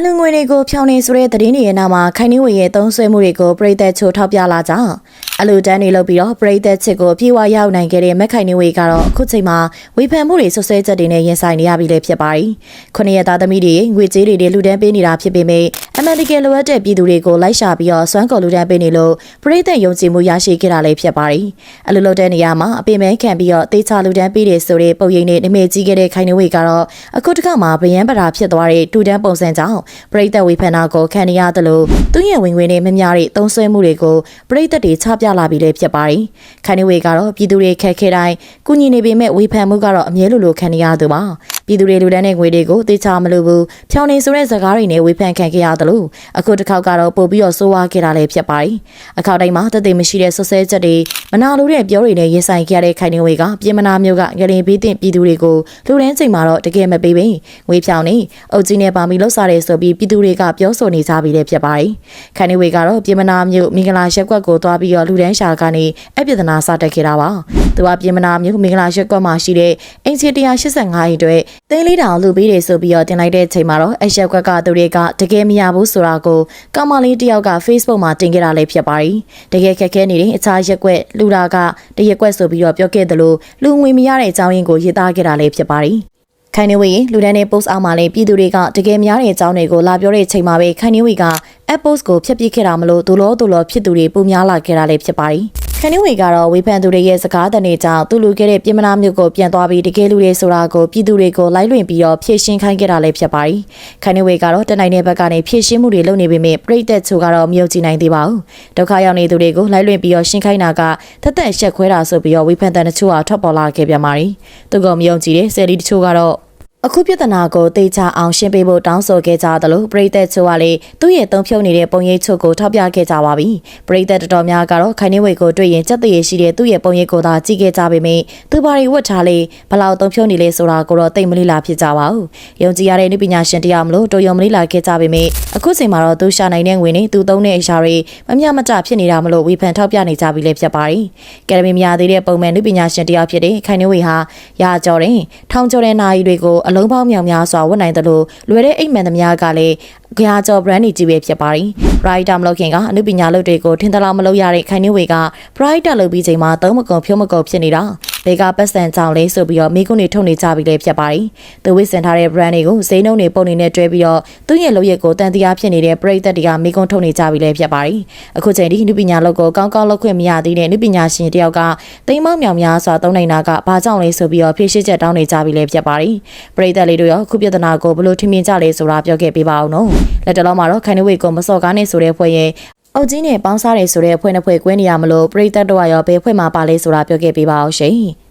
အလူငွေတွေကိုဖြောင်းနေဆိုတဲ့သတင်းတွေရဲ့နောက်မှာခိုင်နှင်းဝေရဲ့သုံးဆွဲမှုတွေကိုပြည်သက်ချိုထောက်ပြလာကြောင်း အလူတန်းတွေလုပ်ပြီးတော့ပြည်သက်ချစ်ကိုပြေဝရောက်နိုင်ခဲ့တဲ့မက်ခိုင်နှင်းဝေကတော့အခုချိန်မှာဝေဖန်မှုတွေဆွဆွဲချက်တွေနဲ့ရင်ဆိုင်နေရပြီလေဖြစ်ပါတယ်။ခုနှစ်ရက်သားသမီးတွေငွေကြေးတွေတွေလူတန်းပေးနေတာဖြစ်ပေမဲ့အမေရိကန်လိုအပ်တဲ့ပြည်သူတွေကိုလိုက်ရှာပြီးတော့စွမ်းကော်လူတန်းပေးနေလို့ပြည်သက်ယုံကြည်မှုရရှိခဲ့တာလည်းဖြစ်ပါတယ်။အလူလုပ်တဲ့နေရာမှာအပင်မဲခံပြီးတော့တေချာလူတန်းပေးတယ်ဆိုတဲ့ပုံရိပ်နဲ့နမိတ်ကြီးခဲ့တဲ့ခိုင်နှင်းဝေကတော့အခုတစ်ခါမှာဗယံပရာဖြစ်သွားတဲ့တူတန်းပုံစံကြောင့်ပရိသတ်ဝေဖန်တာကိုခံရသလိုသူရဲ့ဝင်ဝင်နဲ့မများတဲ့သုံးဆွဲမှုတွေကိုပရိသတ်တွေချပြလာပြီးလည်းဖြစ်ပါတယ်။ခိုင်နှင်းဝေကတော့ပြည်သူတွေခက်ခဲတိုင်းကုညီနေပေမဲ့ဝေဖန်မှုကတော့အမြဲလိုလိုခံရသူပါ။ ပြည်သူတွေလူတန်းတဲ့ငွေတွေကိုတေချာမလို့ဘူးဖြောင်းနေဆိုတဲ့စကားတွေနဲ့ဝေဖန်ခံခဲ့ရသလိုအခုတစ်ခေါက်ကတော့ပို့ပြီးတော့စိုးဝါခဲ့တာလည်းဖြစ်ပါတယ်။အခေါက်တိုင်းမှာတသက်မရှိတဲ့ဆွဆဲချက်တွေမနာလိုတဲ့ပြောတွေနဲ့ရင်ဆိုင်ခဲ့ရတဲ့ခိုင်နှင်းဝေကပြင်မနာမျိုးကငလင်ပေးတဲ့ပြည်သူတွေကိုလူတန်းချိန်မှာတော့တကယ်မပေးဘဲငွေဖြောင်းနေအုပ်ကြီးနဲ့ပါမီလှုပ်စားတယ်ဆိုပြီးပြည်သူတွေကပြောဆိုနေကြပြီလည်းဖြစ်ပါတယ်။ခိုင်နှင်းဝေကတော့ပြင်မနာမျိုးမင်္ဂလာရက်ကွက်ကိုသွားပြီးတော့လူတန်းရှာကနေအပြစ်ဒနာစတက်ခဲ့တာပါ။သူကပြင်မနာမျိုးမင်္ဂလာရက်ကွက်မှာရှိတဲ့အင်ချီ185ရင်အတွက်သိန်းလေးတောင်လူပေးတယ်ဆိုပြီးတော့တင်လိုက်တဲ့အချိန်မှာတော့အရက်ကွက်ကသူတွေကတကယ်မရဘူးဆိုတာကိုကောင်းမလေးတယောက်က Facebook မှာတင်ခဲ့တာလည်းဖြစ်ပါတယ်။တကယ်ခက်ခဲနေတဲ့အခြားရက်ကွက်လူတာကတရက်ကွက်ဆိုပြီးတော့ပြောခဲ့သလိုလူငွေမရတဲ့အကြောင်းရင်းကိုရေးသားခဲ့တာလည်းဖြစ်ပါတယ်။ခိုင်နေဝေလူတန်းတဲ့ post အောက်မှာလည်းပြည်သူတွေကတကယ်များတဲ့အကြောင်းတွေကိုလာပြောတဲ့အချိန်မှာပဲခိုင်နေဝေက app post ကိုဖျက်ပစ်ခဲ့တာမလို့ဒူလောဒူလောဖြစ်သူတွေပုံများလာခဲ့တာလည်းဖြစ်ပါတယ်။ ခန်းနေဝေကတော့ဝေဖန်သူတွေရဲ့စကားတန်တွေကြောင့်သူလူခဲ့တဲ့ပြင်မနာမျိုးကိုပြန်သွားပြီးတကယ်လူတွေဆိုတာကိုပြည်သူတွေကိုလိုက်လွင်ပြီးတော့ဖြည့်ရှင်းခိုင်းခဲ့တာလည်းဖြစ်ပါတယ်။ခန်းနေဝေကတော့တနိုင်တဲ့ဘက်ကနေဖြည့်ရှင်းမှုတွေလုပ်နေပေမဲ့ပြိသက်ချိုကတော့မယုံကြည်နိုင်သေးပါဘူး။ဒုက္ခရောက်နေသူတွေကိုလိုက်လွင်ပြီးတော့ရှင်းခိုင်းတာကတသက်ရှက်ခွဲတာဆိုပြီးတော့ဝေဖန်တဲ့တချို့ကထွက်ပေါ်လာခဲ့ပြန်ပါတယ်။သူကမယုံကြည်တဲ့ဆယ်လီတချို့ကတော့ အခုပြဿနာကိုတေချာအောင်ရှင်းပေးဖို့တောင်းဆိုခဲ့ကြသလိုပရိသတ်ချို့ကလည်းသူ့ရဲ့တုံ့ဖြုံနေတဲ့ပုံရိပ်ချုပ်ကိုထောက်ပြခဲ့ကြပါပြီပရိသတ်တော်တော်များကတော့ခိုင်နေဝေကိုတွေ့ရင်စက်တရေရှိတဲ့သူ့ရဲ့ပုံရိပ်ကိုသာကြည့်ခဲ့ကြပေမယ့်သူဘာတွေဝတ်ထားလေဘလောက်တုံ့ဖြုံနေလဲဆိုတာကိုတော့သိမလေးလာဖြစ်ကြပါဘူးယုံကြည်ရတဲ့နုပညာရှင်တရားမလို့တော်ယုံမလေးလာခဲ့ကြပေမယ့်အခုချိန်မှာတော့သူရှာနိုင်တဲ့ငွေနဲ့သူသုံးတဲ့အရာတွေမမျှမတဖြစ်နေတာမလို့ဝေဖန်ထောက်ပြနေကြပြီလည်းဖြစ်ပါတယ်ကယ်ဒမီများသေးတဲ့ပုံမှန်နုပညာရှင်တရားဖြစ်တဲ့ခိုင်နေဝေဟာရာကြော်တဲ့ထောင်ကျော်တဲ့နာရီတွေကိုအလုံးပေါင်းမြောင်များစွာဝတ်နိုင်တယ်လို့လွယ်တဲ့အိမ်မန်သမားကလည်းကြာကျော် brand ကြီးပဲဖြစ်ပါတယ်။ Brighter မလုပ်ခင်ကအနုပညာလုပ်တွေကိုထင်သလားမလုပ်ရတဲ့ခိုင်နှင်းဝေက Brighter လုပ်ပြီးချိန်မှာသုံးမကုန်ဖြုံးမကုန်ဖြစ်နေတာ။ ဘေကပတ်စံကြောင်လေးဆိုပြီးတော့မိကုန်းတွေထုတ်နေကြပြီလေဖြစ်ပါတယ်။သူဝစ်စင်ထားတဲ့ brand တွေကိုဈေးနှုန်းတွေပုံနေနဲ့တွဲပြီးတော့သူ့ရဲ့လုပ်ရက်ကိုတန်တရားဖြစ်နေတဲ့ပရိသတ်တွေကမိကုန်းထုတ်နေကြပြီလေဖြစ်ပါတယ်။အခုချိန်ဒီနုပညာလုပ်ကိုကောင်းကောင်းလုပ်ခွင့်မရသေးတဲ့နုပညာရှင်တယောက်ကတိမ်မောက်မြောင်များစွာသုံးနေတာကဘာကြောင့်လဲဆိုပြီးတော့ဖြည့်ရှင်းချက်တောင်းနေကြပြီလေဖြစ်ပါတယ်။ပရိသတ်လေးတို့ရောခုပြဿနာကိုဘယ်လိုထင်မြင်ကြလဲဆိုတာပြောခဲ့ပေးပါအောင်နော်။လက်တလုံးမှာတော့ခိုင်နှဝေကိုမစော်ကားနေဆိုတဲ့ဖွဲ့ရဲ့ အုတ်ကြီးနဲ့ပေါင်းစားတယ်ဆိုတဲ့ဖွဲ့နှစ်ဖွဲ့ကွဲနေရမလို့ပရိသတ်တို့ရောဘယ်ဖွဲ့မှာပါလဲဆိုတာပြောခဲ့ပေးပါအောင်ရှင်။